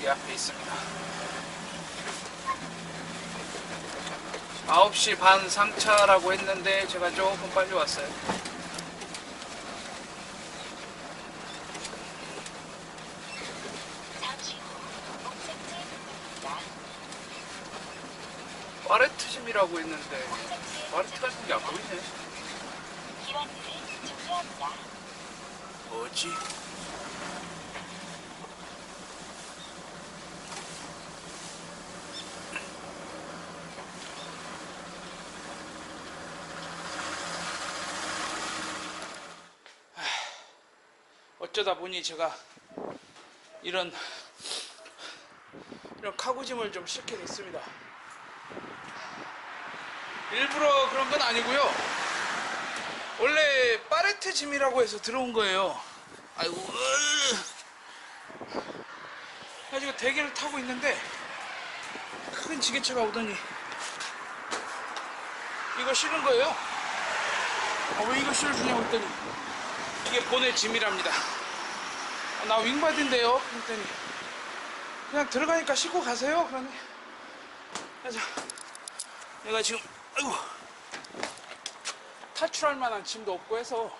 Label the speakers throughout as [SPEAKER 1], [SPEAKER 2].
[SPEAKER 1] 여기 앞에 있습니다. 9시 반 상차라고 했는데 제가 조금 빨리 왔어요. 파레트즘이라고 했는데 파레트 같은 게 안 보이네. 뭐지? 어쩌다 보니 제가 이런 이런 카고짐을 좀 싣게 됐습니다. 일부러 그런 건 아니고요. 원래 파레트 짐이라고 해서 들어온 거예요. 아이고. 으. 가지고 대게를 타고 있는데 큰 지게차가 오더니 이거 실은 거예요. 아, 왜 이거 실어주냐고 했더니 이게 보낼 짐이랍니다. 아, 나 윙바디인데요. 그랬더니 그냥 들어가니까 싣고 가세요. 그러네. 그래서 내가 지금 아이고 탈출할 만한 짐도 없고 해서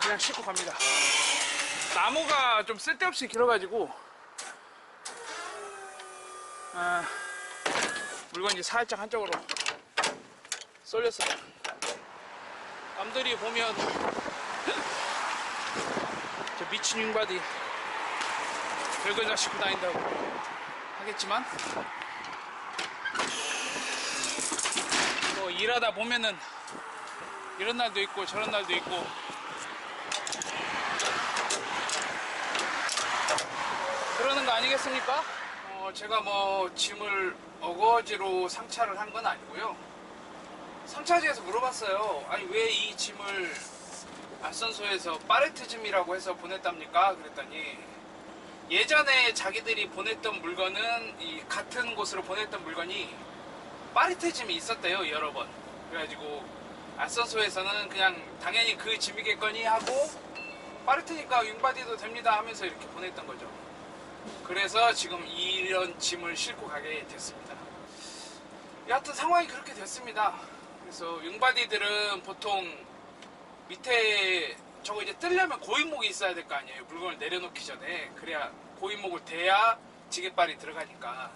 [SPEAKER 1] 그냥 싣고 갑니다. 나무가 좀 쓸데없이 길어가지고 아, 물건이 살짝 한쪽으로 쏠렸어요. 남들이 보면 저 미친 윙바디 별걸 다 싣고 다닌다고 하겠지만 뭐 일하다 보면은 이런 날도 있고 저런 날도 있고 그러는 거 아니겠습니까? 어, 제가 뭐 짐을 어거지로 상차를 한 건 아니고요. 상차지에서 물어봤어요. 아니 왜 이 짐을 알선소에서 파레트 짐이라고 해서 보냈답니까? 그랬더니 예전에 자기들이 보냈던 물건은 이 같은 곳으로 보냈던 물건이 파레트 짐이 있었대요 여러 번. 그래가지고 알선소에서는 그냥 당연히 그 짐이겠거니 하고 파르트니까 윙바디도 됩니다 하면서 이렇게 보냈던 거죠. 그래서 지금 이런 짐을 싣고 가게 됐습니다. 여하튼 상황이 그렇게 됐습니다. 그래서 윙바디들은 보통 밑에 저거 이제 뜰려면 고인목이 있어야 될 거 아니에요. 물건을 내려놓기 전에 그래야 고인목을 대야 지게발이 들어가니까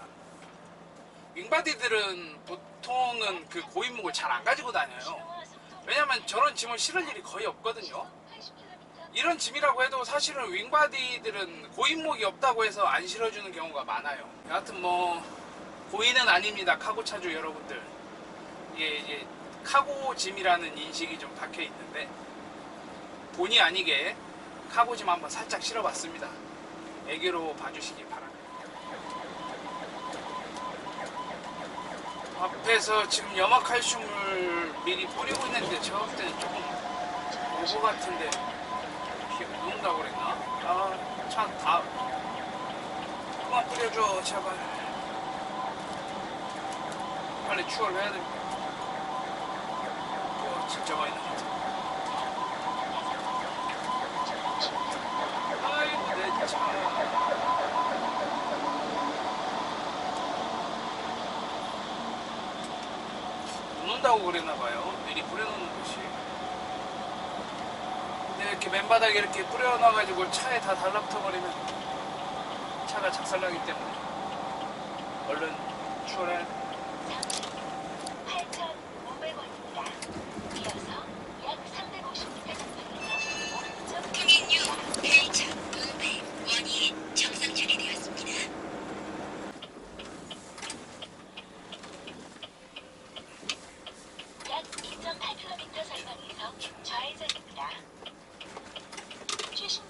[SPEAKER 1] 윙바디들은 보통은 그 고인목을 잘 안 가지고 다녀요. 왜냐면 저런 짐을 실을 일이 거의 없거든요. 이런 짐이라고 해도 사실은 윙바디들은 고인목이 없다고 해서 안 실어주는 경우가 많아요. 여하튼 뭐 고인은 아닙니다. 카고 차주 여러분들. 이게 이제 카고 짐이라는 인식이 좀 박혀 있는데 본의 아니게 카고 짐 한번 살짝 실어봤습니다. 애교로 봐주시기 바랍니다. 앞에서 지금 염화칼슘을 미리 뿌리고 있는데 제가 볼 때는 조금 오버 같은데 이렇게 녹는다고 그랬나? 아, 참, 다. 그만 뿌려줘, 제발. 빨리 추월을 해야 됩니다. 와, 진짜 많이 나왔다. 아이고, 내 차. 녹는다고 그랬나 봐요. 미리 뿌려놓는 것이. 근데 이렇게 맨바닥에 이렇게 뿌려놔가지고 차에 다 달라붙어버리면 차가 작살나기 때문에 얼른 추월해야 돼.
[SPEAKER 2] 8,500원입니다. 이어서 약 350m 전방에서 오른쪽
[SPEAKER 3] 통행 후 8,500원이 정상 처리되었습니다.
[SPEAKER 2] 약 2.8km 전방에서 좌회전입니다. 최신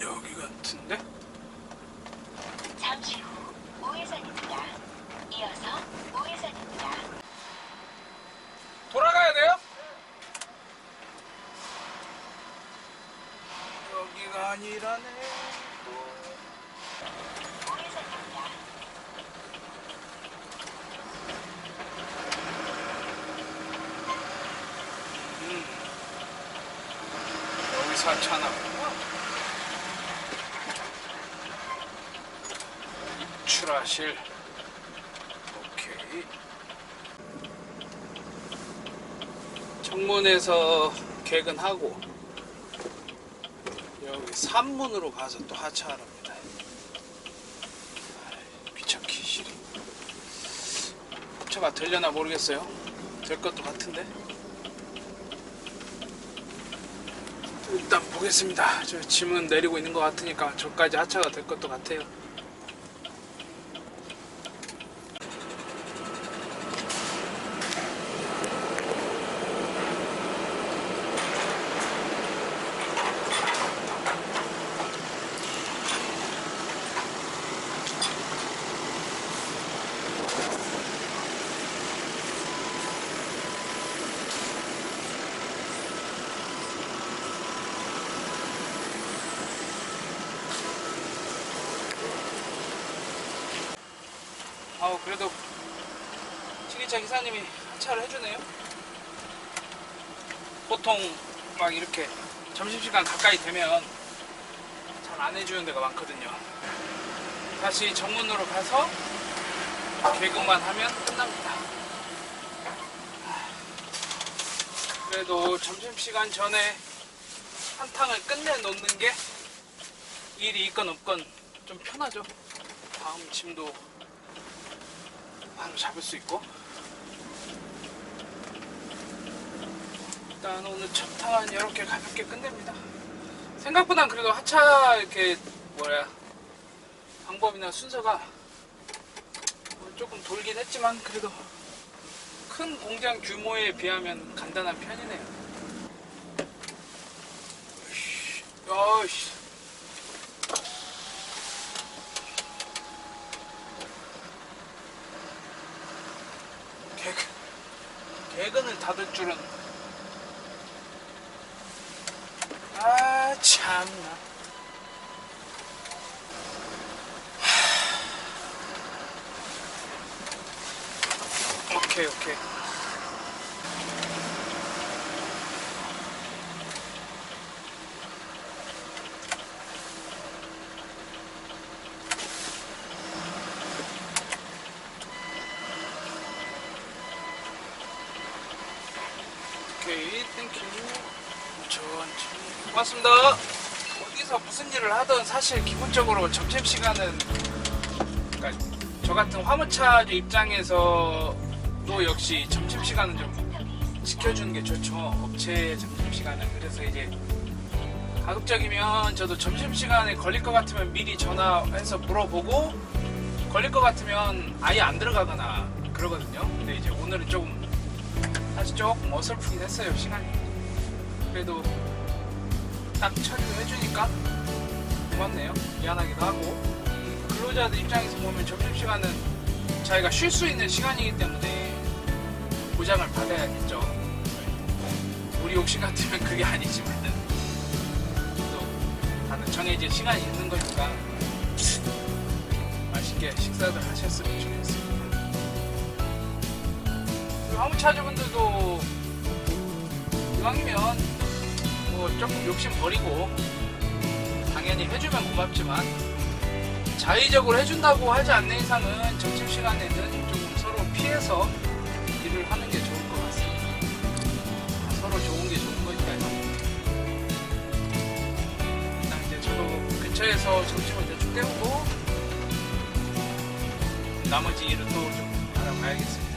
[SPEAKER 1] 여기 같은데?
[SPEAKER 2] 잠시 후 우회전입니다. 이어서 우회전입니다.
[SPEAKER 1] 돌아가야 돼요?
[SPEAKER 2] 우회전입니다.
[SPEAKER 1] 음. 하차하고 입출하실 오케이 정문에서 개근하고 여기 산문으로 가서 또 하차하랍니다. 귀찮기 싫어 차가 되려나 모르겠어요. 될 것도 같은데. 일단 보겠습니다. 저 짐은 내리고 있는 것 같으니까 저까지 하차가 될 것도 같아요 아우 그래도 튀기차 기사님이 하차를 해주네요. 보통 막 이렇게 점심시간 가까이 되면 잘 안 해주는 데가 많거든요. 다시 정문으로 가서 개근만 하면 끝납니다. 그래도 점심시간 전에 한탕을 끝내 놓는 게 일이 있건 없건 좀 편하죠. 다음 짐도 바로 잡을 수 있고. 일단 오늘 첫 탕은 이렇게 가볍게 끝냅니다. 생각보단 그래도 하차 이렇게 뭐야 방법이나 순서가 조금 돌긴 했지만 그래도 큰 공장 규모에 비하면 간단한 편이네요. 야이씨 개근, 개근을 닫을 줄은. 아 참나. 하. 오케이 오케이 오케이 땡큐 고맙습니다. 어디서 무슨 일을 하든 사실 기본적으로 점심시간은 그러니까 저 같은 화물차 입장에서도 역시 점심시간은 좀 지켜주는 게 좋죠. 업체 점심시간은. 그래서 이제 가급적이면 저도 점심시간에 걸릴 것 같으면 미리 전화해서 물어보고 걸릴 것 같으면 아예 안 들어가거나 그러거든요. 근데 이제 오늘은 조금 사실 조금 어설프긴 했어요 시간이. 그래도 딱 처리를 해주니까 고맙네요. 미안하기도 하고. 근로자들 입장에서 보면 점심시간은 자기가 쉴 수 있는 시간이기 때문에 보장을 받아야겠죠. 우리 욕심 같으면 그게 아니지만은 또 다들 정해진 시간이 있는 거니까 맛있게 식사들 하셨으면 좋겠습니다. 그 화물차주분들도 이왕이면 뭐 조금 욕심 버리고 당연히 해주면 고맙지만 자의적으로 해준다고 하지 않는 이상은 점심시간에는 조금 서로 피해서 일을 하는 게 좋을 것 같습니다. 서로 좋은 게 좋은 거니까요. 일단 이제 저도 근처에서 점심을 대충 때우고 나머지 일은 또좀 알아봐야겠습니다.